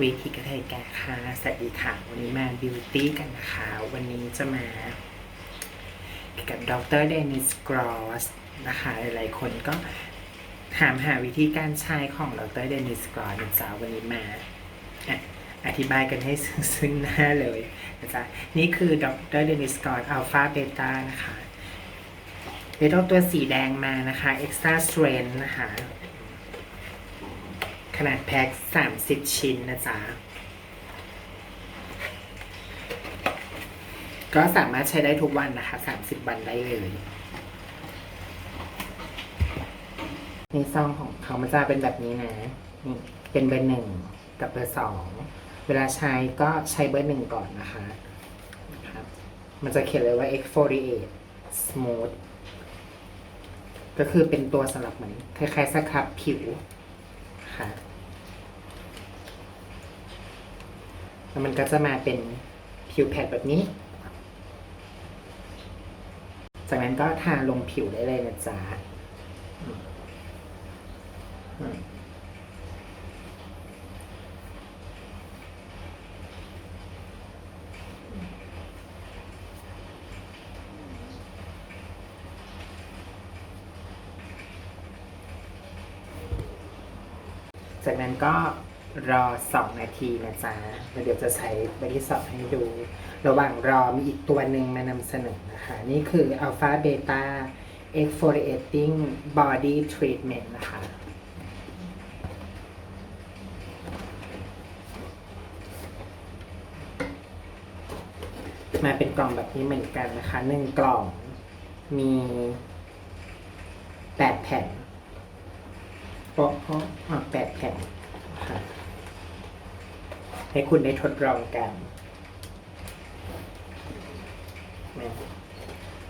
วิธีกระเทยแก่ค่ะสวัสดีค่ะวันนี้มาบิวตี้กันนะคะ วันนี้จะมาเกี่ยวกับดรเดนิสกรอสนะคะ หลายๆคนก็ถามหาวิธีการใช้ของดรเดนิสกรอสนะจ๊ะวันนี้มาอธิบายกันให้ซึ้งๆหน้าเลยนะจ๊ะนี่คือดรเดนิสกรอสอัลฟาเบต้านะคะเดี๋ยวเอาตัวสีแดงมานะคะ extra strength นะคะ ขนาดแพ็ค30 ชิ้นนะจ๊ะ ก็สามารถใช้ได้ทุกวันนะคะ 30 วันได้เลยในซองของเขามันจะเป็นแบบนี้นะนี่เป็นเบอร์หนึ่งกับเบอร์สองเวลาใช้ก็ใช้เบอร์หนึ่งก่อนนะคะนะครับมันจะเขียนเลยว่า exfoliate smooth ก็คือเป็นตัวสำหรับเหมือนคล้ายๆสครับผิว ค่ะแล้วมันก็จะมาเป็นผิวแผดแบบนี้ จากนั้นก็ทาลงผิวได้เลยนะจ๊ะ จากนั้นก็รอ 2 นาทีนะจ๊ะแล้วเดี๋ยวจะใช้บที่สองให้ดู ระหว่างรอมีอีกตัวหนึ่งมานำเสนอนะคะ นี่คือ Alpha Beta Exfoliating Body Treatment นะคะมาเป็นกล่องแบบนี้เหมือนกันนะคะหนึ่งกล่องมีแปดแผ่น เพราะเพราะอะแปดแผ่นค่ะให้คุณได้ทดลองกัน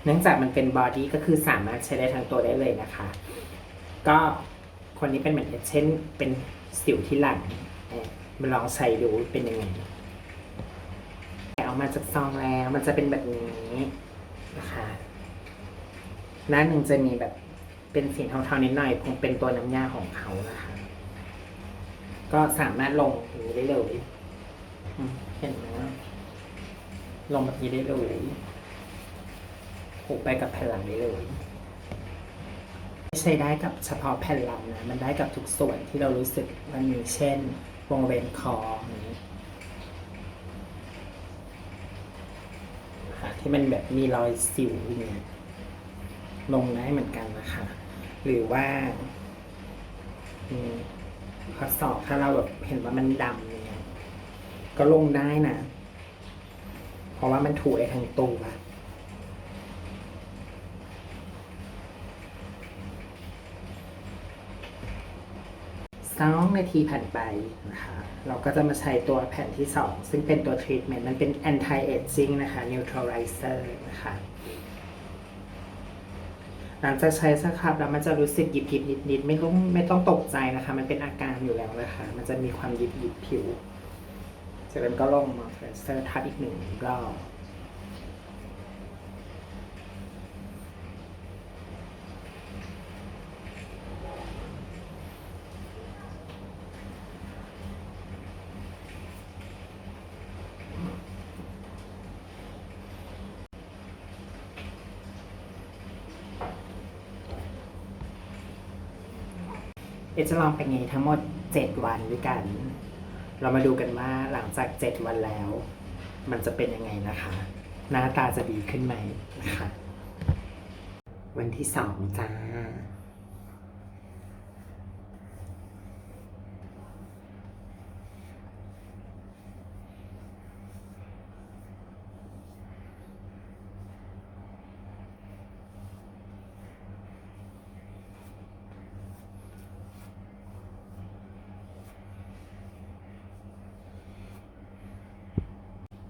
เนื่องจากมันเป็นบอดี้ก็คือสามารถใช้ได้ทั้งตัวได้เลยนะคะ ก็คนนี้เป็นเหมือนเช่นเป็นสิวที่หลังมาลองใส่ดูเป็นยังไงเอามาจากซองแล้วมันจะเป็นแบบนี้นะคะหน้าหนึ่งจะมีแบบ เป็นสีเทาๆนิดหน่อยคงเป็นตัวน้ำยาของเขานะคะ ก็สามารถลงอย่างนี้ได้เลยเห็นไหมลงแบบนี้ได้เลยผูกไปกับแผ่นหลังได้เลยไม่ใช่ได้กับเฉพาะแผ่นหลังนะมันได้กับทุกส่วนที่เรารู้สึกมันมีเช่นวงเวนคออย่างนี้ที่มันแบบมีรอยสิวอย่างเงี้ยลงได้เหมือนกันนะคะ หรือว่าอืมข้อศอกถ้าเราแบบเห็นว่ามันดำเงี้ยก็ลงได้นะ เพราะว่ามันถูได้ทั้งตัวสองนาทีผ่านไปนะคะ เราก็จะมาใช้ตัวแผ่นที่สองซึ่งเป็นตัวทรีทเมนต์มันเป็น anti aging นะคะ neutralizer นะคะ หลังจากใช้สักครับแล้วมันจะรู้สึกหยิบหยิบนิดนิดๆไม่ต้องไม่ต้องตกใจนะคะ มันเป็นอาการอยู่แล้วนะคะ มันจะมีความหยิบหยิบผิวจากนั้นก็ลงมาเฟรเซอร์ทัดอีกหนึ่งรอบ จะลองไปไงทั้งหมด 7 วันด้วยกัน เรามาดูกันว่าหลังจาก 7 วันแล้ว มันจะเป็นยังไงนะคะ หน้าตาจะดีขึ้นไหมนะคะ วันที่สองจ้า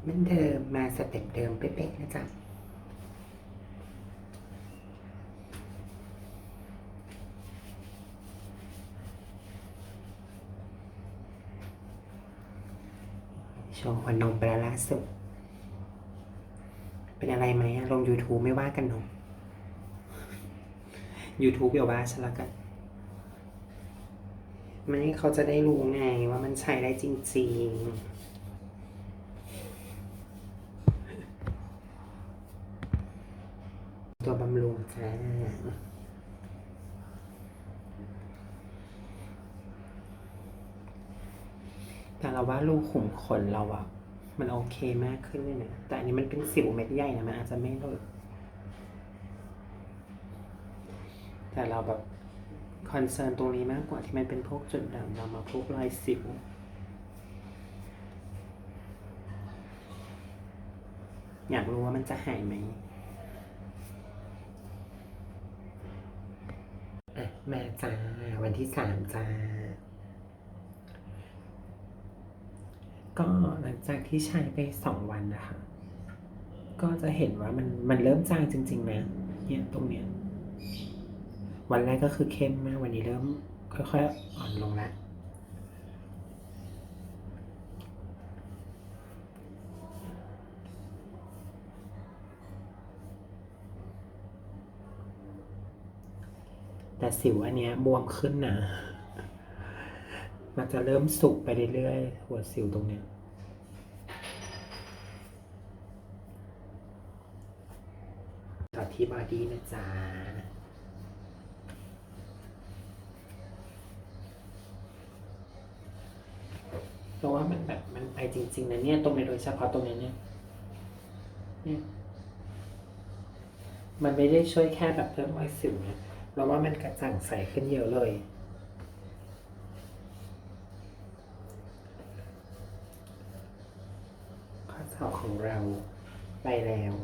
เหมือนเดิมมาส เต็ปเดิมเป๊ะๆนะจ๊ะโชว์หัวนมไปแล้วล่าสุดเป็นอะไรไหมลง YouTube ไม่ว่ากันหนู YouTube เดี๋ยวว่าฉันละกันไม่เขาจะได้รู้ไงว่ามันใช้ได้จริง ๆ ตัวบำรุงจ้า แต่เรูขุมขนเราอะมันโอเคมากขึ้นเลยนะ แต่อันนี้มันเป็นสิวเม็ดใหญ่นะ มันอาจจะไม่เลิกแต่เราแบบคอนเซิร์นตรงนี้มากกว่าที่มันเป็นพวกจุดด่างเรามาพวกรอยสิวอยากรู้ว่ามันจะหายไหมอะมาจ้าวันที่สามจ้า ก็หลังจากที่ใช้ไปสองวันนะคะ ก็จะเห็นว่ามันมันเริ่มจางจริงๆนะเนี่ยตรงเนี้ยวันแรกก็คือเข้มมากวันนี้เริ่มค่อยๆอ่อนลงแล้วแต่สิวอันเนี้ยบวมขึ้นนะ มันจะเริ่มสุกไปเรื่อยๆ หัวสิวตรงเนี้ยต่อที่บอดี้นะจ๊ะเพราะว่ามันแบบมันไปจริงๆนะเนี่ย ตรงนี้โดยเฉพาะตรงนี้เนี่ยเนี่ย มันไม่ได้ช่วยแค่แบบเพิ่มรอยสิวนะเราว่ามันกระจ่างใสขึ้นเยอะเลย ข้อสอบ ของเราไปแล้ว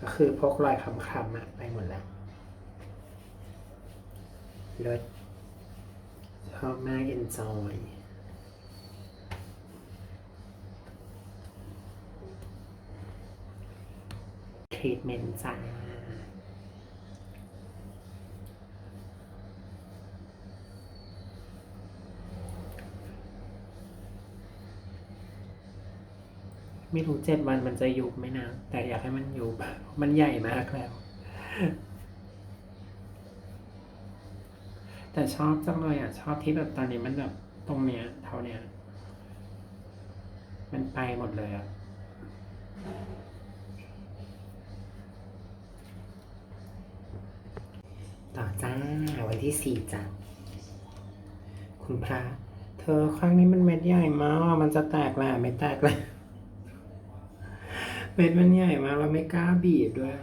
ก็คือพกรอยคำๆอะไปหมดแล้วเลิศชอบมาก enjoy ทรีทเมนต์จ้า ไม่รู้เจ็ดวันมันจะยุบไหมนะ แต่อยากให้มันยุบมันใหญ่มากแล้ว แต่ชอบจังเลยอะ ชอบที่แบบตอนนี้มันแบบตรงเนี้ย เท่าเนี้ย มันไปหมดเลยอะต่อจ้าวันที่สี่จ้ะคุณพระ เธอครั้งนี้มันเม็ดใหญ่มาก มันจะแตกแหละไม่แตกเลย เม็ดมันใหญ่มากเราไม่กล้าบีบด้วย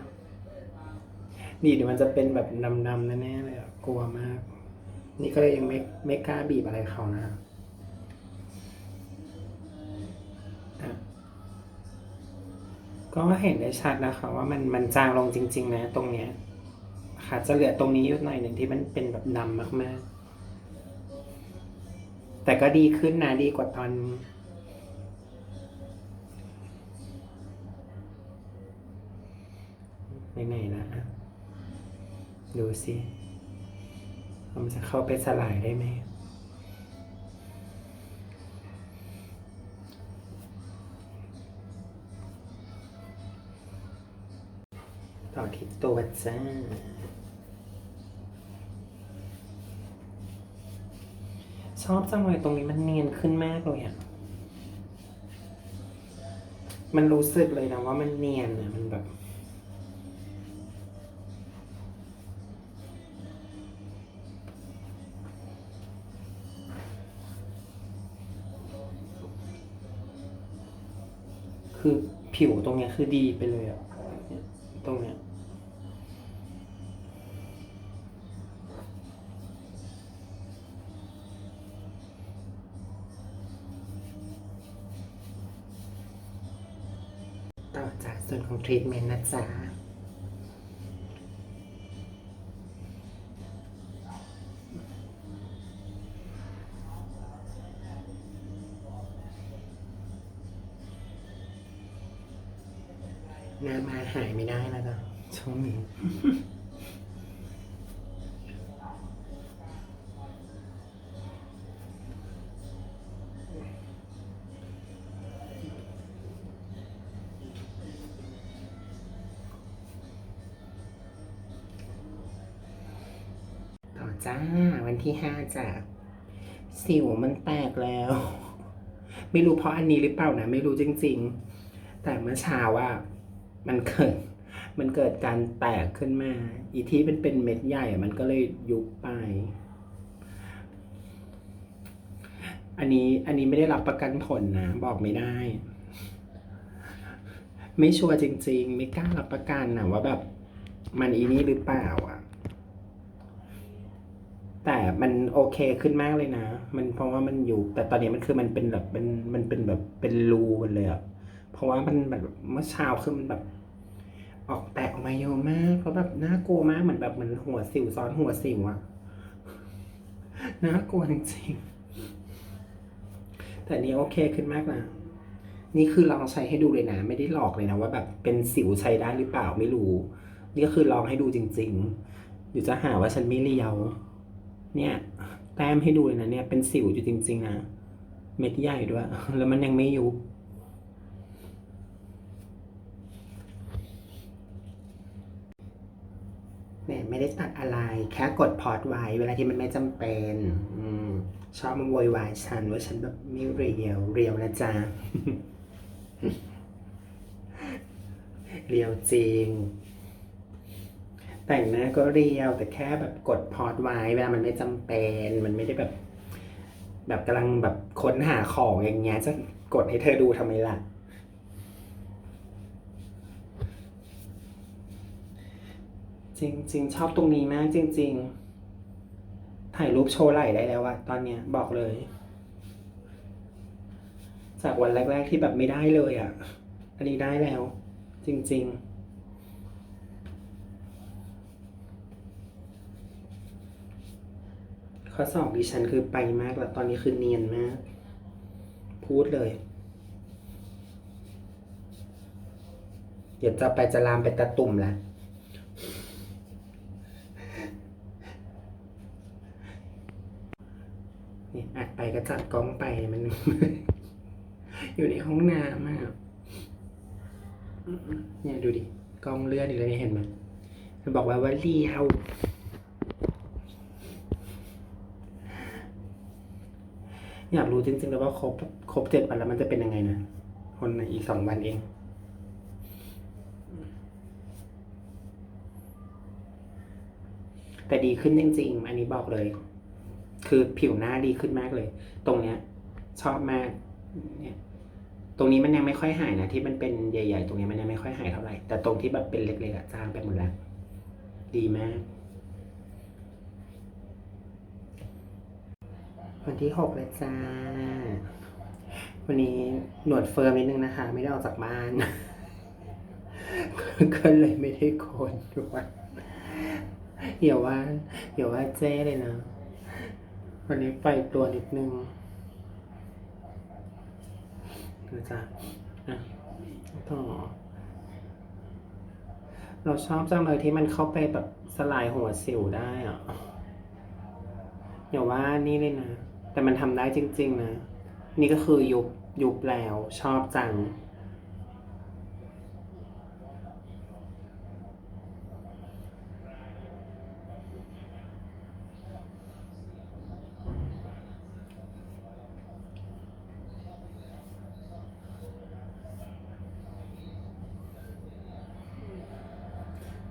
บีบเดี๋ยวมันจะเป็นแบบดำๆแน่ๆเลยอะกลัวมาก นี่ก็เลยยังไม่ไม่กล้าบีบอะไรเขานะก็เห็นได้ชัดนะคะ ว่ามันมันจางลงจริง ๆ นะ ตรงเนี้ยค่ะจะเหลือตรงนี้อยู่หน่อยหนึ่งที่มันเป็นแบบดำมากๆ แต่ก็ดีขึ้นนะดีกว่าตอน ไหนๆนะดูสิมันจะเข้าไปสลายได้ไหมต่อที่ตัวจ้าชอบจังเลยตรงนี้มันเนียนขึ้นมากเลยอะ มันรู้สึกเลยนะว่ามันเนียนอะ มันแบบ คือผิวตรงเนี้ยคือดีไปเลยอะตรงเนี้ยต่อจากส่วนของทรีทเมนต์นะจ๊ะ จ้า วันที่ห้าจ้ะสิวมันแตกแล้ว ไม่รู้เพราะอันนี้หรือเปล่านะ ไม่รู้จริง ๆ แต่เมื่อเช้าว่ามันเกิด มันเกิดการแตกขึ้นมา อีที่เป็นเป็นเม็ดใหญ่อะมันก็เลยยุบไป อันนี้อันนี้ไม่ได้รับประกันผลนะ บอกไม่ได้ ไม่ชัวร์จริง ๆ ไม่กล้ารับประกันนะว่าแบบ มันอีนี่หรือเปล่าอะ แต่มันโอเคขึ้นมากเลยนะ มันเพราะว่ามันอยู่ แต่ตอนนี้มันคือมันเป็นแบบเป็นมันเป็นแบบเป็นรูมันเลยอะเพราะว่ามันแบบเมื่อเช้าคือมันแบบ ออกแตกออกมาเยอะมากแล้วแบบน่ากลัวมากเหมือนแบบเหมือนหัวสิวซ้อนหัวสิวอะน่ากลัวจริงๆแต่นนี้โอเคขึ้นมากนะนี่คือลองใช้ให้ดูเลยนะ ไม่ได้หลอกเลยนะว่าแบบเป็นสิวใช้ได้หรือเปล่าไม่รู้ นี่ก็คือลองให้ดูจริง ๆ อยู่จะหาว่าฉันไม่เลียว เนี่ยแต้มให้ดูเลยนะเนี่ยเป็นสิวอยู่จริง ๆ นะ เม็ดใหญ่ด้วย แล้วมันยังไม่ยุบเนี่ยไม่ได้ตัดอะไร แค่กดพอดไว้ เวลาที่มันไม่จำเป็นอืมชอบมาโวยวายฉันว่าฉันแบบไม่เรียว เรียวนะจ๊ะ เรียวจริง แต่งหน้าก็เรียวแต่แค่แบบกดพอดไว้เวลามันไม่จำเป็น มันไม่ได้แบบ แบบกำลังแบบค้นหาของอย่างเงี้ยจะกดให้เธอดูทำไมล่ะ จริง ๆ ชอบตรงนี้มากจริง ๆ ถ่ายรูปโชว์ไหล่ได้แล้วอะตอนเนี้ยบอกเลย จากวันแรก ๆ ที่แบบไม่ได้เลยอะอันนี้ได้แล้ว จริง ๆ ข้อสอบดิฉันคือไปมากแล้วตอนนี้คือเนียนมาก พูดเลย เดี๋ยวจะไปจะลามไปตะตุ่มแล้วเนี่อัดไปก็จัดกล้องไปมัน อยู่ในห้องน้ำอะเนี่ยดูดิกล้องเลื่อนอีกแล้วเนี่ยเห็นไหมมันบอกว่าว่าเลี้ย อยากรู้จริงๆแล้วว่าครบครบเจ็ดวันแล้วมันจะเป็นยังไงนะคนในอีกสองวันเองแต่ดีขึ้นจริงๆ อันนี้บอกเลย คือผิวหน้าดีขึ้นมากเลย ตรงเนี้ย ชอบมาก เนี่ย ตรงนี้มันยังไม่ค่อยหายนะที่มันเป็นใหญ่ ๆ ตรงนี้มันยังไม่ค่อยหายเท่าไหร่ แต่ตรงที่แบบเป็นเล็กๆอะจางไปหมดแล้ว ดีมาก วันที่หกเลยจ้า วันนี้หนวดเฟิร์มนิดนึงนะคะ ไม่ได้ออกจากบ้าน ก็เลยไม่ได้โกนด้วยอย่าว่าอย่าว่าเจ้เลยนะ วันนี้ไปตัวนิดนึงนะจ๊ะอะต่อเราชอบจังเลยที่มันเข้าไปแบบสลายหัวสิวได้อะอย่าว่านี่เลยนะ แต่มันทำได้จริง ๆ นะ นี่ก็คือยุบยุบแล้วชอบจัง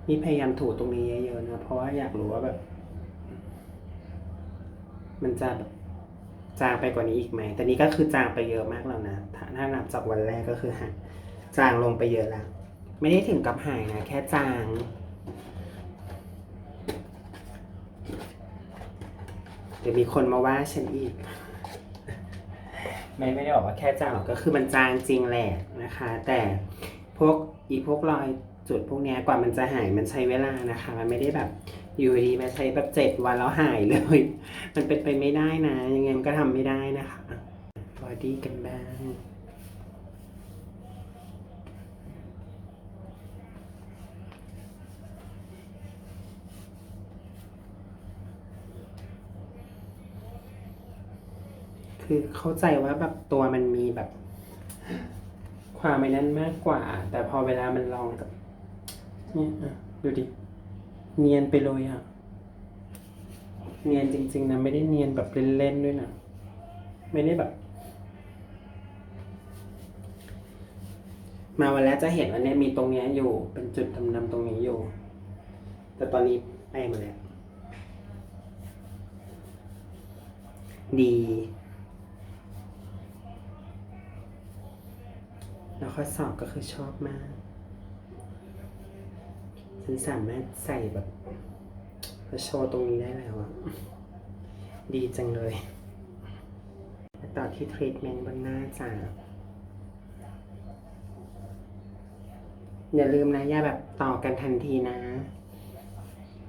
นี่พยายามถูตรงนี้เยอะๆนะ เพราะว่าอยากรู้ว่าแบบ มันจะแบบ จางไปกว่านี้อีกไหม แต่นี่ก็คือจางไปเยอะมากแล้วนะ ถ้านับจากวันแรกก็คือหายจางลงไปเยอะแล้ว ไม่ได้ถึงกับหายนะ แค่จางเดี๋ยวมีคนมาว่าฉันอีก ไม่ไม่ได้บอกว่าแค่จางหรอกก็คือมันจางจริงแหละนะคะ แต่พวกอีพวกรอยจุดพวกเนี้ยกว่ามันจะหายมันใช้เวลานะคะ มันไม่ได้แบบ อยู่ดีมาใช้แบบเจ็ดวันแล้วหายเลย มันเป็นไปไม่ได้นะ ยังไงมันก็ทำไม่ได้นะคะบอดี้กันบ้างคือเข้าใจว่าแบบตัวมันมีแบบ ความไม่นั้นมากกว่า แต่พอเวลามันลองกับเนี่ยดูดิ เนียนไปเลยอะเนียนจริง ๆนะไม่ได้เนียนแบบเล่นๆด้วยนะไม่ได้แบบ มาวันแรกจะเห็นว่าเนี่ยมีตรงเนี้ยอยู่เป็นจุดดำๆตรงนี้อยู่ แต่ตอนนี้ไปหมดแล้วดีแล้วข้อสอบก็คือชอบมาก นสามารถใส่แบบมาโชว์ตรงนี้ได้แล้วอะดีจังเลยต่อที่ทรีทเมนต์บนหน้าจ้าอย่าลืมนะอย่าแบบต่อกันทันทีนะ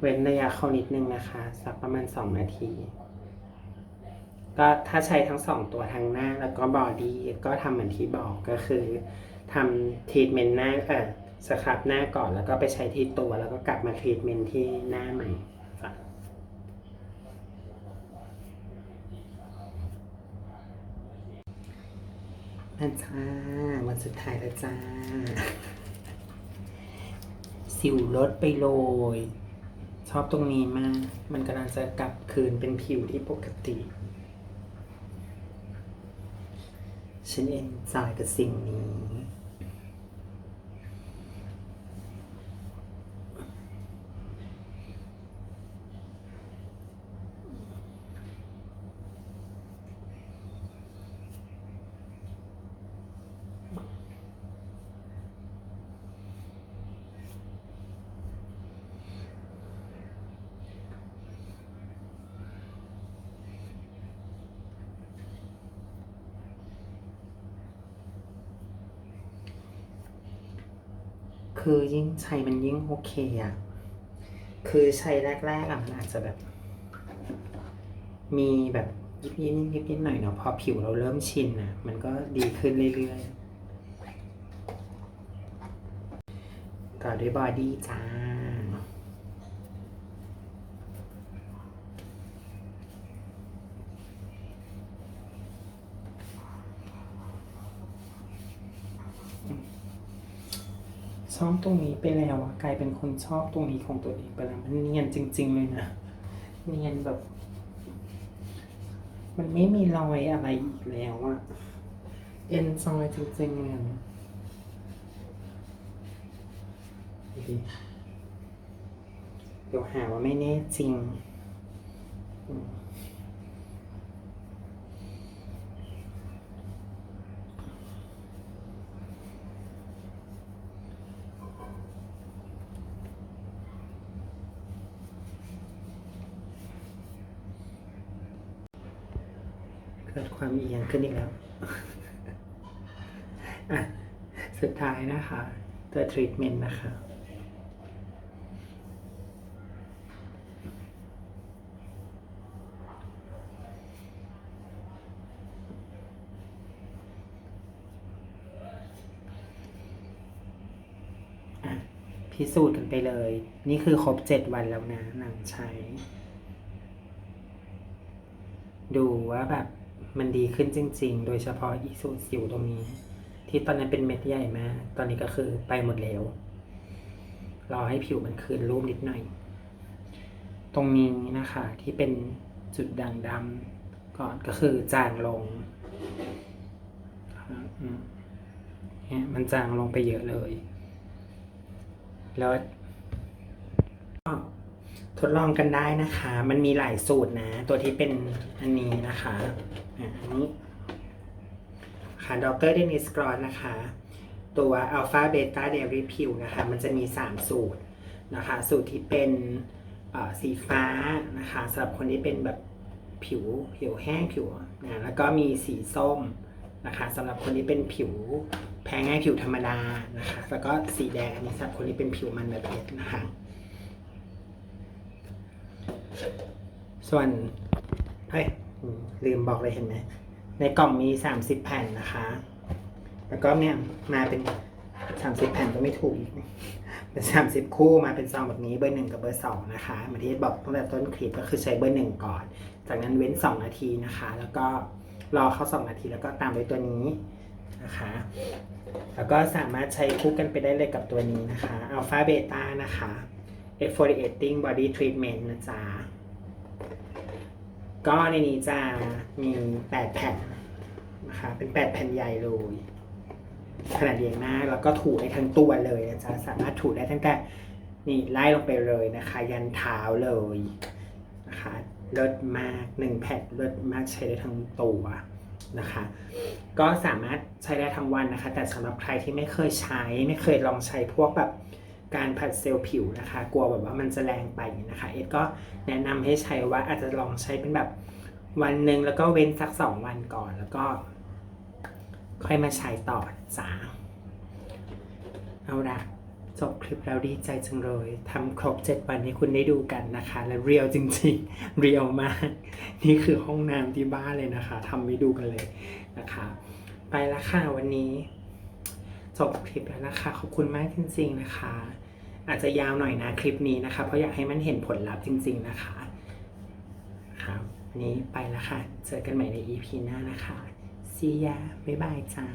เว้นระยะเขานิดนึงนะคะ สักประมาณสองนาที ก็ถ้าใช้ทั้งสองตัวทั้งหน้าแล้วก็บอดี้ก็ทำเหมือนที่บอกก็คือทำทรีทเมนต์หน้าเออ สครับหน้าก่อนแล้วก็ไปใช้ที่ตัวแล้วก็กลับมาทรีทเมนต์ที่หน้าใหม่จ้ะนะจ้าวันสุดท้ายแล้วจ้า สิวลดไปเลยชอบตรงนี้มาก มันกำลังจะกลับคืนเป็นผิวที่ปกติ ฉันเอนจอยกับสิ่งนี้ คือยิ่งใช้มันยิ่งโอเคอะคือใช้แรกๆอะมันอาจจะแบบ มีแบบยิบยิบยิบยิบหน่อยเนาะพอผิวเราเริ่มชินอะมันก็ดีขึ้นเรื่อยๆต่อด้วยบอดี้จ้า ชอบตรงนี้ไปแล้วอะกลายเป็นคนชอบตรงนี้ของตัวเองไปแล้วมันเนียนจริง ๆ เลยนะเนียนแบบ มันไม่มีรอยอะไรอีกแล้วอะเอนจอยจริงๆเลยนะเดี๋ยวหาว่าไม่แน่จริง อืม เกิดความเอียงขึ้นอีกแล้วอะสุดท้ายนะคะ ตัวทรีทเมนต์นะคะ พิสูจน์กันไปเลย นี่คือครบเจ็ดวันแล้วนะหนังใช้ ดูว่าแบบ มันดีขึ้นจริง ๆ โดยเฉพาะอีสูสิวตรงนี้ ที่ตอนนั้นเป็นเม็ดใหญ่มากตอนนี้ก็คือไปหมดแล้วรอให้ผิวมันคืนรูปนิดหน่อย ตรงนี้นะคะที่เป็นจุดด่างดำก่อนก็คือจางลงมเนี่ยมันจางลงไปเยอะเลย แล้วทดลองกันได้นะคะ มันมีหลายสูตรนะ ตัวที่เป็นอันนี้นะคะ อันนี้ค่ะดรเดนิสกรอนนะคะ ตัวอัลฟาเบต้าเดริพิวนะคะ มันจะมี 3 สูตรนะคะ สูตรที่เป็นสีฟ้านะคะสำหรับคนที่เป็นแบบผิวผิวแห้งผิวนะแล้วก็มีสีส้มนะคะสำหรับคนที่เป็นผิวแพ้ง่ายผิวธรรมดานะคะ แล้วก็สีแดงอันนี้สำหรับคนที่เป็นผิวมันแบบเพชรนะคะ ส่วนเฮ้ย ลืมบอกเลยเห็นไหม ในกล่องมี30แผ่นนะคะ แล้วก็เนี่ยมาเป็น30แผ่นก็ไม่ถูกอีกเป็น30คู่มาเป็นซองแบบนี้เบอร์หนึ่งกับเบอร์สองนะคะเหมาที่บอกตั้งแต่ต้นคลิปก็คือใช้เบอร์หนึ่งก่อน จากนั้นเว้น2นาทีนะคะ แล้วก็รอเข้า2นาทีแล้วก็ตามด้วยตัวนี้นะคะ แล้วก็สามารถใช้คู่กันไปได้เลยกับตัวนี้นะคะ Alpha Beta นะคะ Exfoliating Body Treatment นะจ๊ะ ก็ในนี้จะมีแปดแผ่นนะคะเป็นแปดแผ่นใหญ่เลยขนาดใหญ่มากแล้วก็ถูได้ทั้งตัวเลยนะจ๊ะสามารถถูได้ตั้งแต่นี่ไล่ลงไปเลยนะคะ ยันเท้าเลยนะคะเลิศมากหนึ่งแผ่นเลิศมากใช้ได้ทั้งตัวนะคะ ก็สามารถใช้ได้ทั้งวันนะคะ แต่สำหรับใครที่ไม่เคยใช้ไม่เคยลองใช้พวกแบบ การผัดเซลล์ผิวนะคะ กลัวแบบว่ามันจะแรงไปนะคะ เอ็ดก็แนะนำให้ใช้ว่าอาจจะลองใช้เป็นแบบวันหนึ่งแล้วก็เว้นสักสองวันก่อน แล้วก็ ค่อยมาใช้ต่อจ้าเอาละจบคลิปแล้วดีใจจังเลยทำครบ 7 วันให้คุณได้ดูกันนะคะ และเรียวจริงๆ เรียวมาก นี่คือห้องน้ำที่บ้านเลยนะคะทำให้ดูกันเลยนะคะ ไปละค่ะวันนี้ จบคลิปแล้วนะคะ ขอบคุณมากจริง ๆนะคะ อาจจะยาวหน่อยนะคลิปนี้นะคะ เพราะอยากให้มันเห็นผลลัพธ์จริง ๆนะคะครับวันนี้ไปแล้วค่ะ เจอกันใหม่ใน EP หน้านะคะ See ya บ๊ายบายจ้า